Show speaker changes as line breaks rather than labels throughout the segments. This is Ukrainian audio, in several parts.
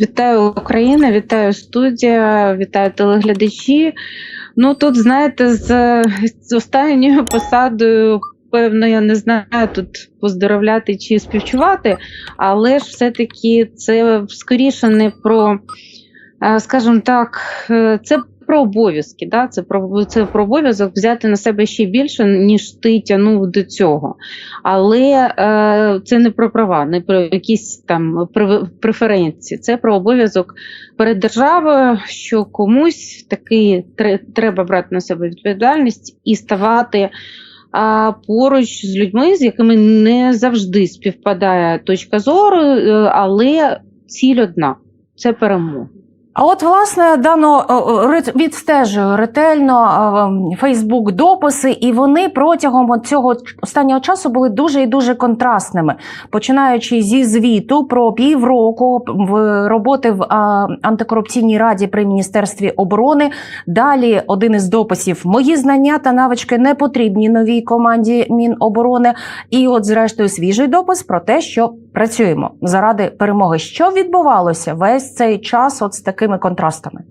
Вітаю Україна, вітаю студія, вітаю телеглядачі. Ну тут, знаєте, з, з останньою посадою, певно, я не знаю тут поздоровляти чи співчувати, але ж все-таки це скоріше не про, е, скажімо так, е, це про обов'язки. Да? Це про це про обов'язок взяти на себе ще більше, ніж ти тягнув до цього. Але е, це не про права, не про якісь там преференції. Це про обов'язок перед державою, що комусь таки треба брати на себе відповідальність і ставати. А поруч з людьми, з якими не завжди співпадає точка зору, е, але ціль одна це перемога.
А от, власне, дано відстежую ретельно Фейсбук дописи, і вони протягом цього останнього часу були дуже і дуже контрастними, починаючи зі звіту про півроку в роботи в антикорупційній раді при міністерстві оборони. Далі один із дописів Мої знання та навички не потрібні новій команді Міноборони. І, от, зрештою, свіжий допис про те, що працюємо заради перемоги. Що відбувалося весь цей час, от з такими контрастами?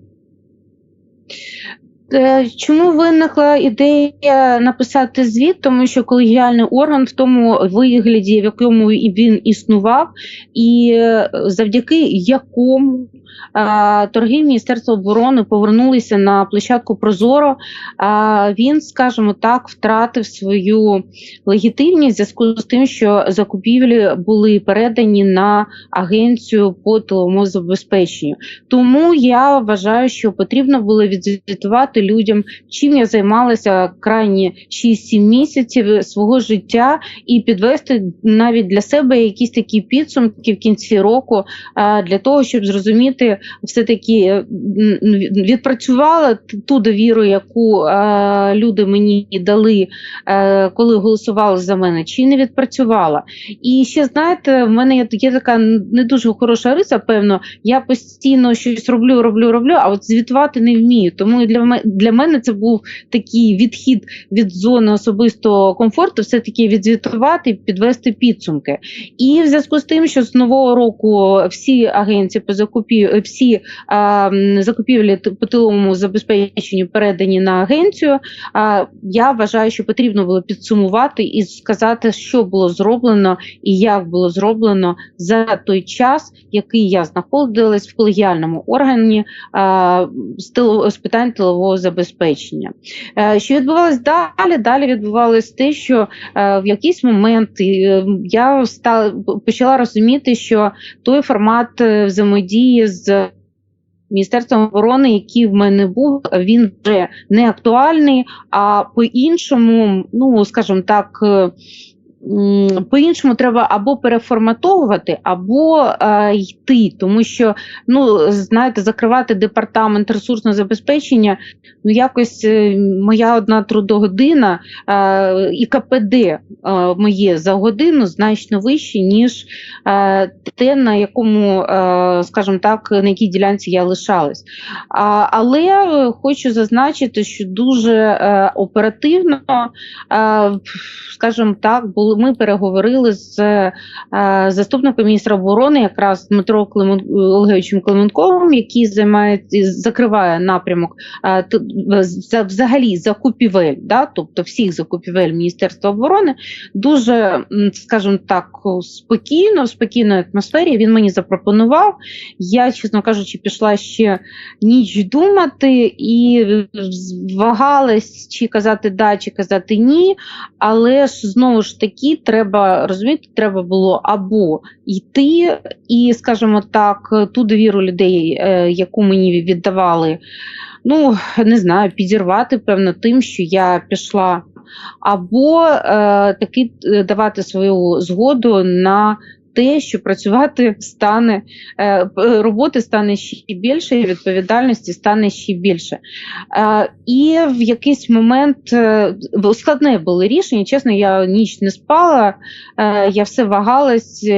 Е, чому виникла ідея написати звіт? Тому що колегіальний орган в тому вигляді, в якому і він існував, і е, завдяки якому торги Міністерства оборони повернулися на площадку Прозоро. Він, скажімо так, втратив свою легітимність в зв'язку з тим, що закупівлі були передані на агенцію по тиловому забезпеченню. Тому я вважаю, що потрібно було відзвітувати людям, чим я займалася крайні 6-7 місяців свого життя і підвести навіть для себе якісь такі підсумки в кінці року для того, щоб зрозуміти все-таки е, відпрацювала ту довіру, яку е, люди мені дали, е, коли голосували за мене, чи не відпрацювала. І ще знаєте, в мене є така не дуже хороша риса, певно, я постійно щось роблю, роблю, роблю, а от звітувати не вмію. Тому для для мене це був такий відхід від зони особистого комфорту, все-таки відзвітувати, підвести підсумки. І в зв'язку з тим, що з нового року всі агенції по закупівлі всі а, закупівлі по тиловому забезпеченню передані на агенцію. А, Я вважаю, що потрібно було підсумувати і сказати, що було зроблено і як було зроблено за той час, який я знаходилась в колегіальному органі а, з питань тилового забезпечення. Е, що відбувалось далі? Далі відбувалось те, що е, в якийсь момент е, я стала почала розуміти, що той формат взаємодії з Міністерством оборони, який в мене був, він вже не актуальний. А по-іншому, ну скажімо так, по-іншому треба або переформатовувати, або е, йти, тому що ну знаєте, закривати департамент ресурсного забезпечення. Ну якось е, моя одна трудогодина е, і КПД е, моє за годину значно вище, ніж е, те, на якому, е, скажімо так, на якій ділянці я лишалась. А, Але хочу зазначити, що дуже е, оперативно, е, скажімо так, були ми переговорили з е, заступником міністра оборони, якраз Дмитро Климен... Олеговичем Клименковим, який займається закриває напрямок е, взагалі закупівель, да, тобто всіх закупівель Міністерства оборони, дуже, скажімо так, спокійно, в спокійній атмосфері він мені запропонував. Я, чесно кажучи, пішла ще ніч думати і вагалась, чи казати да, чи казати ні. Але ж знову ж таки треба розуміти, треба було або йти і, скажімо так, ту довіру людей, е, яку мені віддавали, ну не знаю, підірвати певно тим, що я пішла. Або е, таки е, давати свою згоду на те, що працювати стане е, роботи стане ще більше, і відповідальності стане ще більше. Е, і в якийсь момент е, складне було рішення. Чесно, я ніч не спала, я все вагалась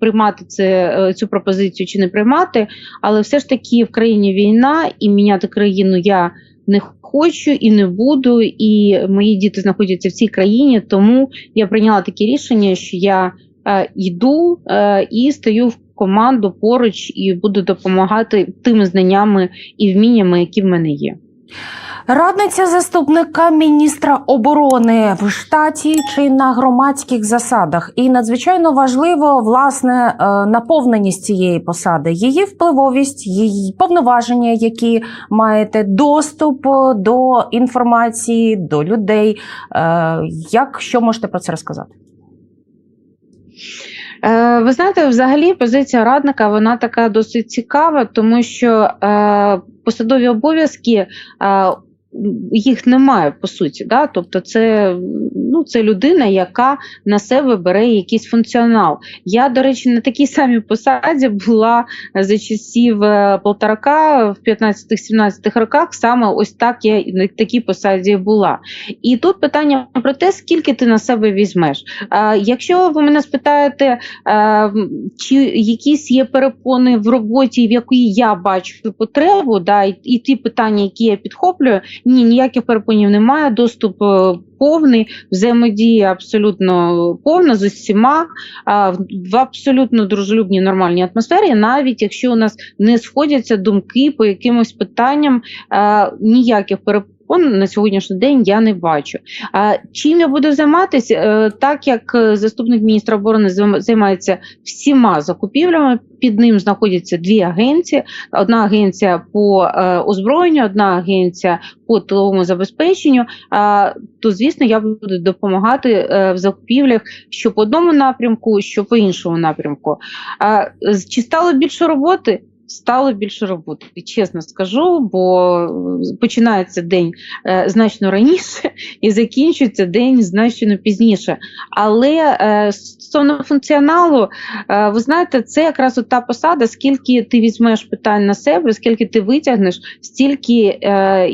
приймати це, цю пропозицію чи не приймати, але все ж таки в країні війна і міняти країну я не хочу і не буду. І мої діти знаходяться в цій країні, тому я прийняла таке рішення, що я йду е, і стаю в команду поруч і буду допомагати тими знаннями і вміннями, які в мене є.
Радниця заступника міністра оборони в штаті чи на громадських засадах, і надзвичайно важливо власне е, наповненість цієї посади, її впливовість, її повноваження, які маєте доступ до інформації, до людей. Е, Як що можете про це розказати?
Е, Ви знаєте, взагалі позиція радника вона така досить цікава, тому що е, посадові обов'язки. Е, їх немає по суті, да? тобто це, ну, це людина, яка на себе бере якийсь функціонал. Я, до речі, на такій самій посаді була за часів е, Полторака в 15-17 роках, саме ось так я на такій посаді була. І тут питання про те, скільки ти на себе візьмеш. А, якщо ви мене спитаєте, а, чи якісь є перепони в роботі, в якій я бачу потребу, да, і, і ті питання, які я підхоплюю, ні, ніяких перепонів немає. Доступ е, повний, взаємодія абсолютно повна з усіма в, абсолютно дружелюбній нормальній атмосфері, навіть якщо у нас не сходяться думки по якимось питанням, ніяких ніяких перепон. На сьогоднішній день я не бачу. А чим я буду займатися, Е, так як е, заступник міністра оборони займається всіма закупівлями, під ним знаходяться дві агенції: одна агенція по е, озброєнню, одна агенція по тиловому забезпеченню. То звісно, я буду допомагати в закупівлях що по одному напрямку, що по іншому напрямку. Чи стало більше роботи? Стало більше роботи, чесно скажу, бо е, починається день е, значно раніше і закінчується день значно пізніше. Але е, стосовно функціоналу, ви знаєте, це якраз от та посада, скільки ти візьмеш питань на себе, скільки ти витягнеш, стільки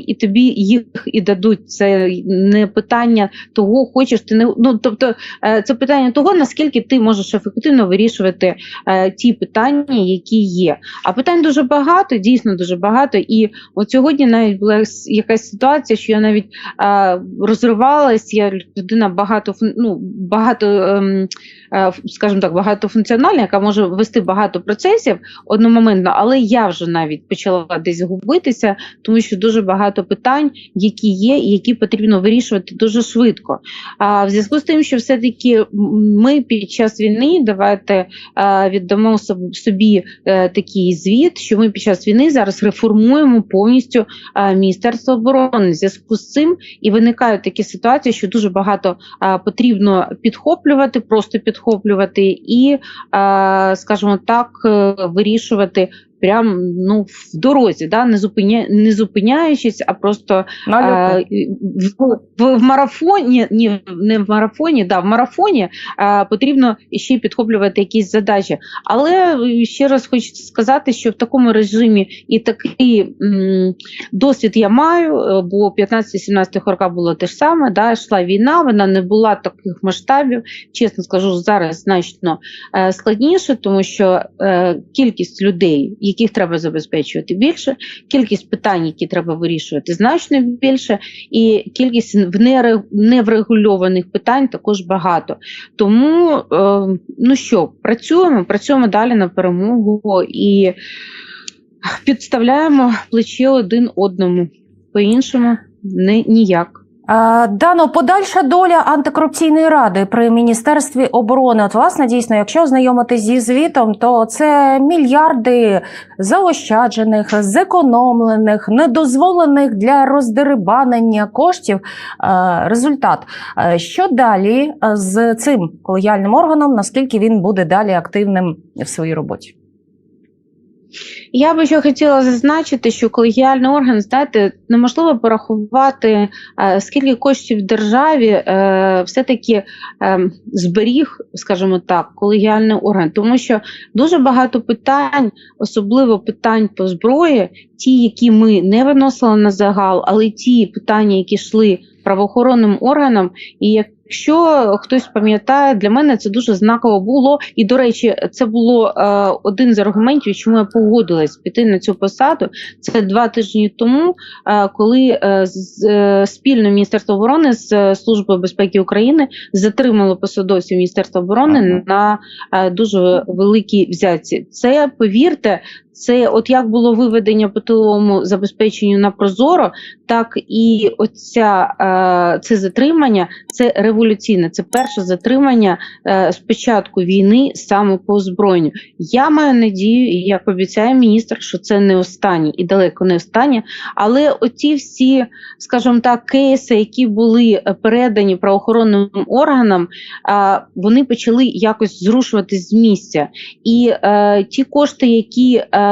і тобі їх і дадуть. Це не питання того, хочеш ти не ну тобто це питання того, наскільки ти можеш ефективно вирішувати ті питання, які є. А питань дуже багато, дійсно дуже багато. І от сьогодні навіть була якась ситуація, що я навіть е, розривалась, я людина багато ну, багато, е, скажімо так, багатофункціональна, яка може вести багато процесів одномоментно, але я вже навіть почала десь губитися, тому що дуже багато питань, які є, і які потрібно вирішувати дуже швидко. А в зв'язку з тим, що все-таки ми під час війни давайте е, віддамо собі е, такий звіт, що ми під час війни зараз реформуємо повністю е, Міністерство оборони. В зв'язку з цим і виникають такі ситуації, що дуже багато е, потрібно підхоплювати, просто підхоплювати, і, е, скажімо так, е, вирішувати. Прям ну в дорозі, да не зупиня не зупиняючись, а просто Е, в, в, в марафоні, ні, не в марафоні, да, в марафоні е, потрібно ще підхоплювати якісь задачі. Але ще раз хочу сказати, що в такому режимі і такий м, досвід я маю, е, бо 15-17 роках було те ж саме, да, йшла війна, вона не була таких масштабів. Чесно скажу, зараз значно е, складніше, тому що е, кількість людей, яких треба забезпечувати більше, кількість питань, які треба вирішувати, значно більше, і кількість в неврегульованих питань також багато. Тому, е, ну що, працюємо, працюємо далі на перемогу і підставляємо плече один одному. По-іншому не, ніяк.
Дано, подальша доля антикорупційної ради при міністерстві оборони. От, власне, дійсно, якщо ознайомитись зі звітом, то це мільярди заощаджених, зекономлених, недозволених для роздерибанення коштів. Результат. Що далі з цим колегіальним органом? Наскільки він буде далі активним в своїй роботі?
Я би ще хотіла зазначити, що колегіальний орган, знаєте, неможливо порахувати, е, скільки коштів державі е, все-таки е, зберіг, скажімо так, колегіальний орган, тому що дуже багато питань, особливо питань по зброї, ті, які ми не виносили на загал, але ті питання, які йшли правоохоронним органам, і Якщо хтось пам'ятає, для мене це дуже знаково було. І, до речі, це було е, один з аргументів, чому я погодилась піти на цю посаду. Це два тижні тому, е, коли е, з, е, спільно Міністерство оборони з е, Службою безпеки України затримало посадовців Міністерства оборони на е, дуже великій взятці. Це повірте. Це от як було виведення по тиловому забезпеченню на Прозоро, так і оця е, це затримання це революційне. Це перше затримання е, з війни саме по озброєнню. Я маю надію, і як обіцяє міністр, що це не останнє і далеко не останнє. Але оці всі, скажімо так, кейси, які були передані правоохоронним органам, е, вони почали якось зрушуватись з місця. І е, ті кошти, які е,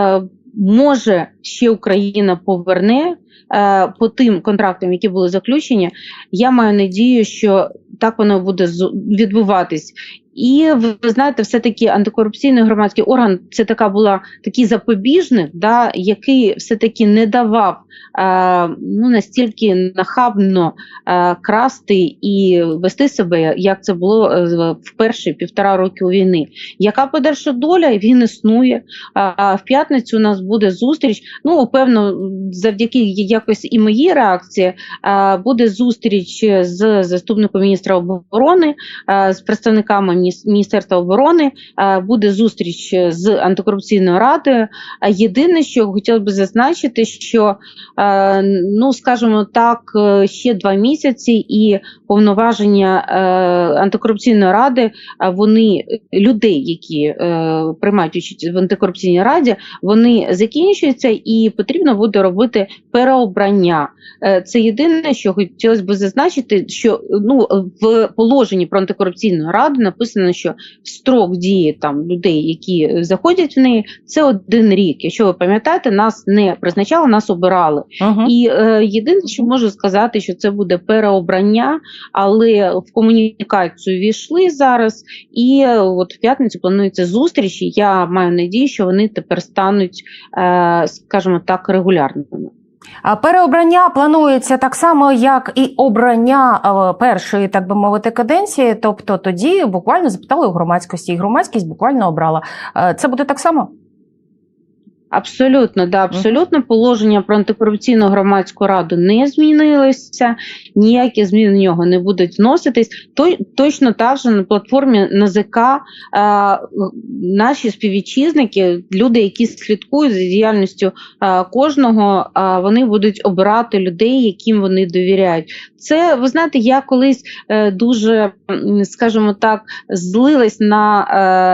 може ще Україна поверне е, по тим контрактам, які були заключені, я маю надію, що так воно буде відбуватись. І ви знаєте, все-таки антикорупційний громадський орган це така була такий запобіжник, да, який все-таки не давав е, ну, настільки нахабно е, красти і вести себе, як це було е, в перші півтора роки війни. Яка подальша доля? Він існує. А в п'ятницю у нас буде зустріч. Ну, певно, завдяки якось і моїй реакції а, буде зустріч з заступником міністра оборони, а, з представниками Міністерства оборони. Буде зустріч з антикорупційною радою. Єдине, що хотіла би зазначити, що е, ну, скажімо так, е, ще два місяці і повноваження е, антикорупційної ради, вони людей, які е, приймають участь в антикорупційній раді, вони закінчуються, і потрібно буде робити переобрання. Е, Це єдине, що хотілося б зазначити, що ну в положенні про антикорупційну раду написано, що строк дії там людей, які заходять в неї, це один рік. Якщо ви пам'ятаєте, нас не призначали, нас обирали.
Угу.
І е, єдине, що можу сказати, що це буде переобрання, але в комунікацію війшли зараз. І е, от в п'ятницю планується зустріч. І я маю надію, що вони тепер стануть, е, скажімо так, регулярними.
Переобрання планується так само, як і обрання е, першої, так би мовити, каденції. Тобто тоді буквально запитали у громадськості, і громадськість буквально обрала. Е, Це буде так само?
Абсолютно, да, абсолютно положення про антикорупційну громадську раду не змінилося, ніякі зміни в нього не будуть вноситись. Той, точно так же на платформі НАЗК е, наші співвітчизники, люди, які слідкують за діяльністю е, кожного, е, вони будуть обирати людей, яким вони довіряють. Це ви знаєте, я колись е, дуже, скажімо так, злилась на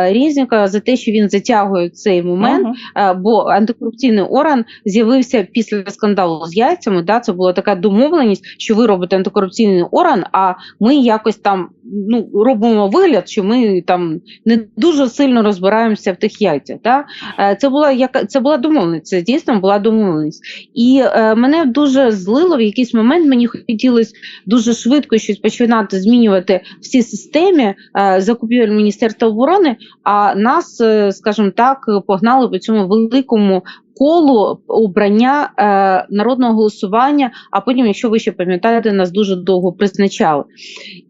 е, Різніка за те, що він затягує цей момент.
Мгм.
Е, бо антикорупційний орган з'явився після скандалу з яйцями. Да, це була така домовленість, що ви робите антикорупційний орган, а ми якось там ну робимо вигляд, що ми там не дуже сильно розбираємося в тих яйцях. Да? Е, Це була яка це була домовленість. Це дійсно була домовленість. І е, мене дуже злило в якийсь момент. Мені хотілося дуже швидко щось починати змінювати в цій системі е, закупівель Міністерства оборони. А нас, е, скажімо так, погнали по цьому великому колу обрання е, народного голосування. А потім, якщо ви ще пам'ятаєте, нас дуже довго призначали.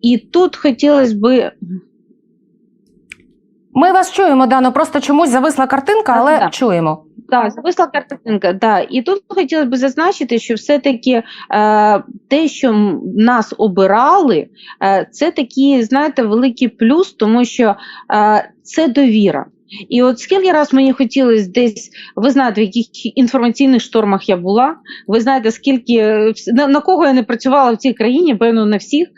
І тут хотілося би
Ми вас чуємо, Дано. Просто чомусь зависла картинка, але
Да-да.
чуємо.
Так, зависла картинка, да. І тут хотілося б зазначити, що все-таки е, те, що нас обирали, е, це такий, знаєте, великий плюс, тому що е, це довіра. І от скільки раз мені хотілося десь, ви знаєте, в яких інформаційних штормах я була, ви знаєте, скільки на, на кого я не працювала в цій країні, певно, на всіх.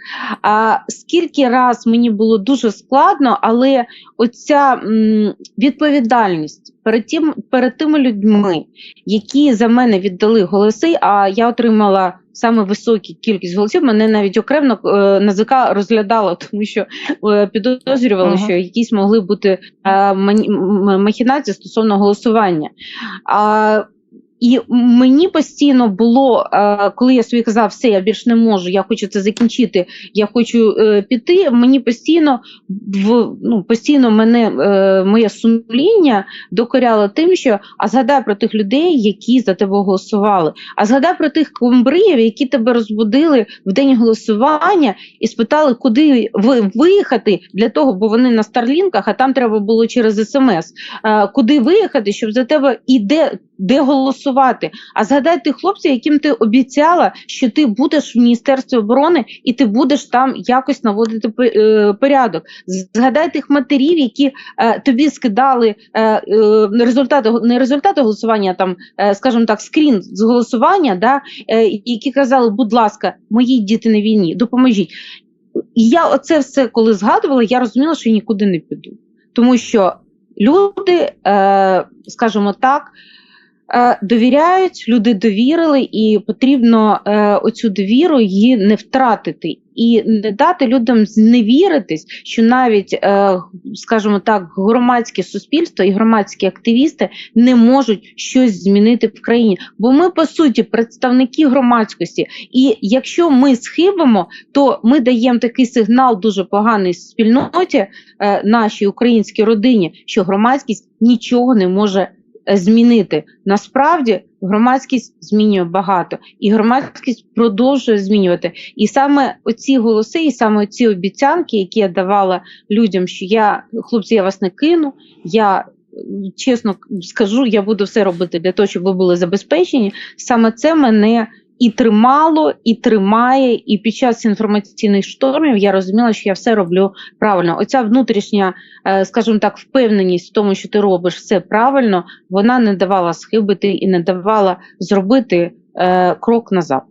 А скільки раз мені було дуже складно, але оця м, відповідальність перед тим, перед тими людьми, які за мене віддали голоси, а я отримала саме високі кількість голосів. Мене навіть окремо е, НАЗК розглядало, тому що е, підозрювали,
Ага.
що якісь могли бути е, махінації стосовно голосування. А І мені постійно було, е, коли я собі казав, все, я більше не можу, я хочу це закінчити, я хочу е, піти. Мені постійно в ну постійно мене е, моє сумління докоряло тим, що а згадай про тих людей, які за тебе голосували. А згадай про тих комбриїв, які тебе розбудили в день голосування і спитали, куди ви виїхати для того, бо вони на старлінках, а там треба було через смс. Куди виїхати, щоб за тебе і де, де голосувати. А згадай тих хлопців, яким ти обіцяла, що ти будеш в Міністерстві оборони і ти будеш там якось наводити е, порядок. Згадай тих матерів, які е, тобі скидали е, е, результати не результати голосування, а там, е, скажімо так, скрін з голосування, да, е, які казали, будь ласка, мої діти на війні, допоможіть. І я оце все, коли згадувала, я розуміла, що нікуди не піду. Тому що люди, е, скажімо так, довіряють, люди довірили, і потрібно е, оцю довіру її не втратити. І не дати людям зневіритись, що навіть, е, скажімо так, громадське суспільство і громадські активісти не можуть щось змінити в країні. Бо ми, по суті, представники громадськості. І якщо ми схибимо, то ми даємо такий сигнал дуже поганий спільноті, е, нашій українській родині, що громадськість нічого не може е, змінити. Насправді громадськість змінює багато, і громадськість продовжує змінювати. І саме оці голоси, і саме ці обіцянки, які я давала людям, що я, хлопці, я вас не кину. я Чесно скажу, я буду все робити для того, щоб ви були забезпечені. Саме це мене і тримало, і тримає. І під час інформаційних штормів я розуміла, що я все роблю правильно. Оця внутрішня, е, скажімо так, впевненість в тому, що ти робиш все правильно, вона не давала схибити і не давала зробити е, крок назад.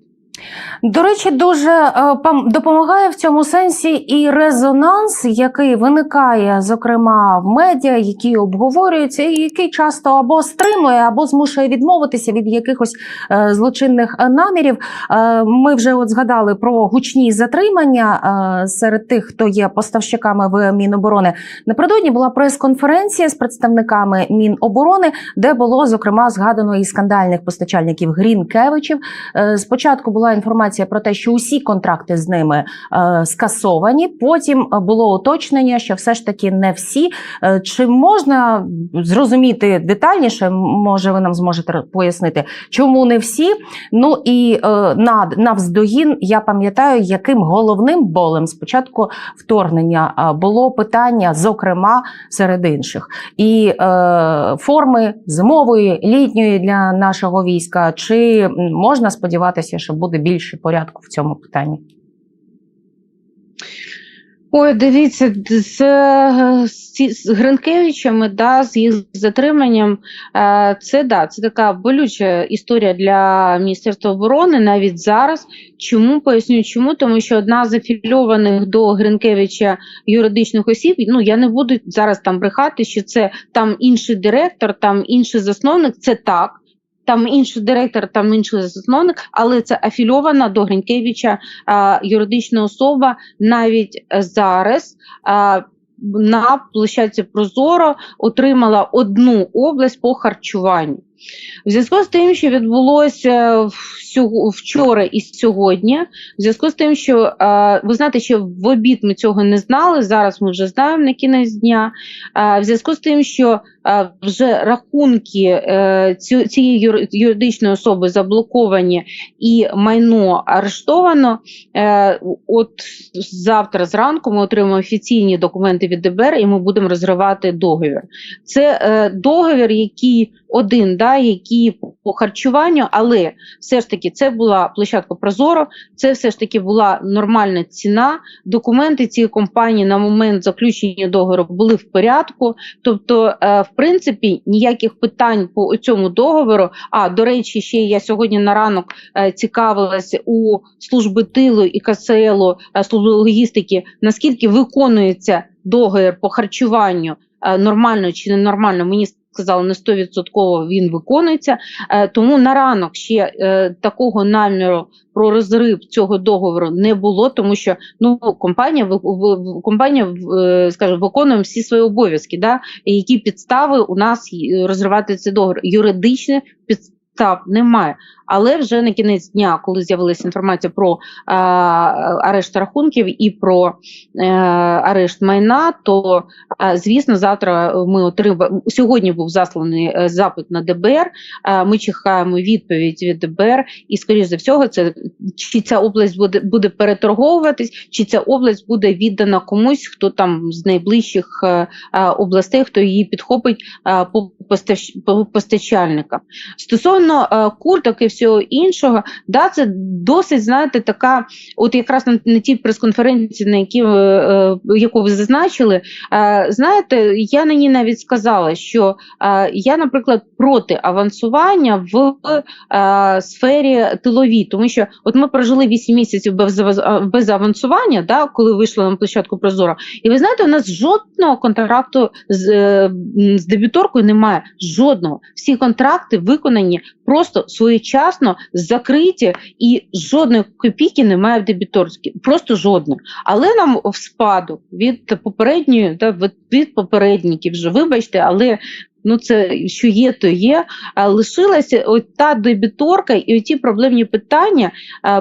До речі, дуже е, допомагає в цьому сенсі і резонанс, який виникає, зокрема, в медіа, які обговорюються, і який часто або стримує, або змушує відмовитися від якихось е, злочинних намірів. Е, ми вже от згадали про гучні затримання серед тих, хто є поставщиками в Міноборони. Напередодні була прес-конференція з представниками Міноборони, де було зокрема згадано і скандальних постачальників Грінкевичів. Спочатку була інформація про те, що усі контракти з ними е, скасовані. Потім е, було уточнення, що все ж таки не всі. Е, Чи можна зрозуміти детальніше? Може, ви нам зможете пояснити, чому не всі? Ну і е, на, навздогін я пам'ятаю, яким головним болем спочатку вторгнення е, було питання, зокрема серед інших, і е, форми зимової, літньої для нашого війська. Чи можна сподіватися, що буде більше порядку в цьому питанні?
Ой, дивіться, з, з, з Гринкевичами, да, з їх затриманням, е, це да, це така болюча історія для Міністерства оборони навіть зараз. Чому поясню, чому? Тому що одна з афільованих до Гринкевича юридичних осіб, ну я не буду зараз там брехати, що це там інший директор, там інший засновник. Це так. Там інший директор, там інший засновник, але це афільована до Гринкевича а, юридична особа навіть зараз. На площадці Прозоро отримала одну область по харчуванню. В зв'язку з тим, що відбулося вчора і сьогодні, в зв'язку з тим, що е, ви знаєте, що в обід ми цього не знали, зараз ми вже знаємо на кінець дня. Е, в зв'язку з тим, що е, вже рахунки е, цієї юридичної особи заблоковані і майно арештовано, е, от завтра зранку ми отримаємо офіційні документи від ДБР і ми будемо розривати договір. Це е, договір, який один, да, який по харчуванню, але все ж таки це була площадка Прозоро, це все ж таки була нормальна ціна. Документи цієї компанії на момент заключення договору були в порядку. Тобто, е, в принципі, ніяких питань по цьому договору. А до речі, ще я сьогодні на ранок е, цікавилася у служби тилу і КСЛу е, служби логістики, наскільки виконується договір по харчуванню е, нормально чи ненормально. Мені сказали, не 100% він виконується. Е, Тому на ранок ще е, такого наміру про розрив цього договору не було, тому що ну компанія компанія е, скажімо, виконує всі свої обов'язки. Да? Які підстави у нас розривати цей договір? Юридичні підстави підстав немає. Але вже на кінець дня, коли з'явилася інформація про е, арешт рахунків і про е, арешт майна, то е, звісно, завтра ми отримаємо сьогодні. Був засланий е, запит на ДБР. Е, ми чекаємо відповідь від ДБР, і скоріш за всього, це чи ця область буде буде переторговуватись, чи ця область буде віддана комусь, хто там з найближчих е, е, областей, хто її підхопить е, по, постач, по постачальникам. Стосовно е, курток і всього іншого, да, це досить, знаєте, така, от якраз на, на тій прес-конференції, на якій, е, е, яку ви зазначили, знаєте, я на ній навіть сказала, що я, наприклад, проти авансування в сфері тиловій, тому що от ми прожили 8 місяців без, без авансування, да, коли вийшли на площадку Прозоро, і ви знаєте, у нас жодного контракту з, з дебіторкою немає. Жодного. Всі контракти виконані просто своєчасно, закриті, і жодної копійки немає в дебіторській. Просто жодної. Але нам в спадок від попередньої, да, від- попередників вже, вибачте, але. Ну, це що є, то є. Лишилася от та дебіторка і ті проблемні питання,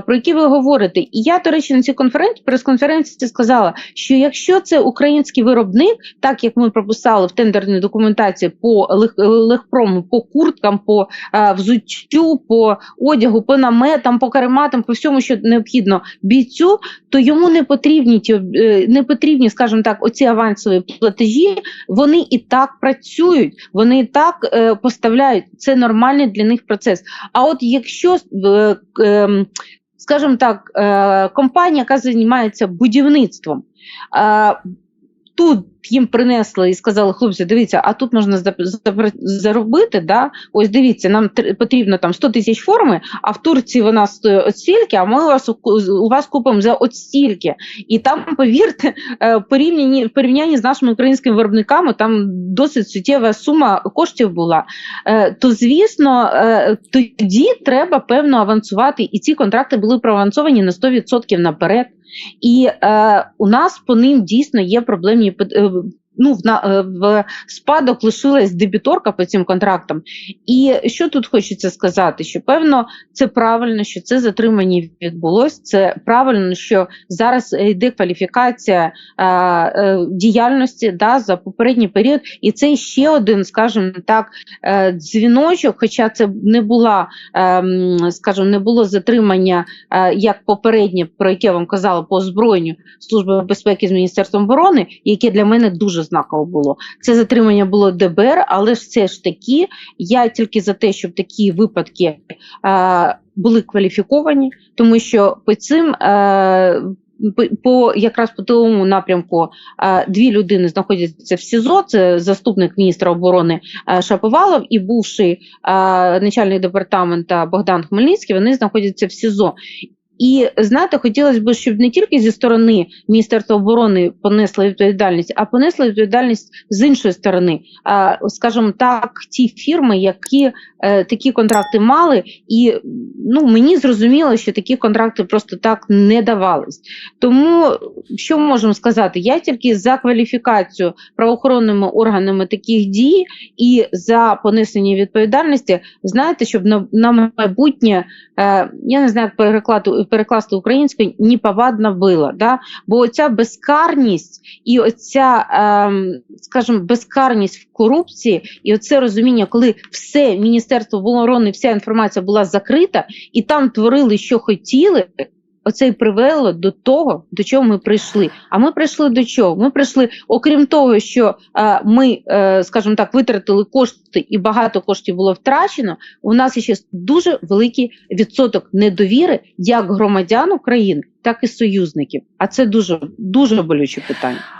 про які ви говорите. І я, до речі, на цій конференції прес-конференції сказала, що якщо це український виробник, так як ми прописали в тендерній документації по лег, легпрому, по курткам, по взуттю, по одягу, по наметам, по карематам, по всьому, що необхідно бійцю, то йому не потрібні ті е, не потрібні, скажімо так, оці авансові платежі. Вони і так працюють, вони і так е, поставляють. Це нормальний для них процес. А от якщо е, е, скажімо так, е, компанія, яка займається будівництвом, тут їм принесли і сказали, хлопці, дивіться, а тут можна за- за- заробити. Да? Ось дивіться, нам потрібно там 100 тисяч форми, а в Турції вона стоїть от стільки, а ми у вас, у- вас купимо за от стільки. І там, повірте, е, в порівнянні з нашими українськими виробниками, там досить суттєва сума коштів була. Е, То, звісно, е, тоді треба певно авансувати, і ці контракти були проавансовані на 100% наперед. І е, у нас по ним дійсно є проблемні пит- е, ну, в, на, е, в спадок лишилась дебіторка по цим контрактам. І що тут хочеться сказати? Що певно це правильно, що це затримання відбулось. Це правильно, що зараз йде кваліфікація е, е, діяльності да, за попередній період. І це ще один, скажімо так, е, дзвіночок, хоча це не була, скажімо, не було затримання як попереднє, про яке я вам казала, по озброєнню Служби безпеки з Міністерством оборони, яке для мене дуже знаково було. Це затримання було ДБР, але ж все ж таки, я тільки за те, щоб такі випадки е, були кваліфіковані, тому що по цим. Е, по- якраз по тиловому напрямку е, дві людини знаходяться в СІЗО. Це заступник міністра оборони е, Шаповалов і бувший е, начальник департамента Богдан Хмельницький. Вони знаходяться в СІЗО. І знаєте, хотілося б, щоб не тільки зі сторони Міністерства оборони понесли відповідальність, а понесли відповідальність з іншої сторони. Скажімо так, ті фірми, які е, такі контракти мали, і ну мені зрозуміло, що такі контракти просто так не давались. Тому що ми можемо сказати? Я тільки за кваліфікацію правоохоронними органами таких дій і за понесення відповідальності, знаєте, щоб на, на майбутнє е, я не знаю, як перекласти, перекласти українською, неповадно вила. Да? Бо оця безкарність і оця, ем, скажімо, безкарність в корупції, і оце розуміння, коли все Міністерство оборони, вся інформація була закрита, і там творили, що хотіли. Оце й привело до того, до чого ми прийшли. А ми прийшли до чого? Ми прийшли, окрім того, що е, ми, е, скажімо так, витратили кошти і багато коштів було втрачено. У нас ще дуже великий відсоток недовіри як громадян України, так і союзників. А це дуже дуже болюче питання.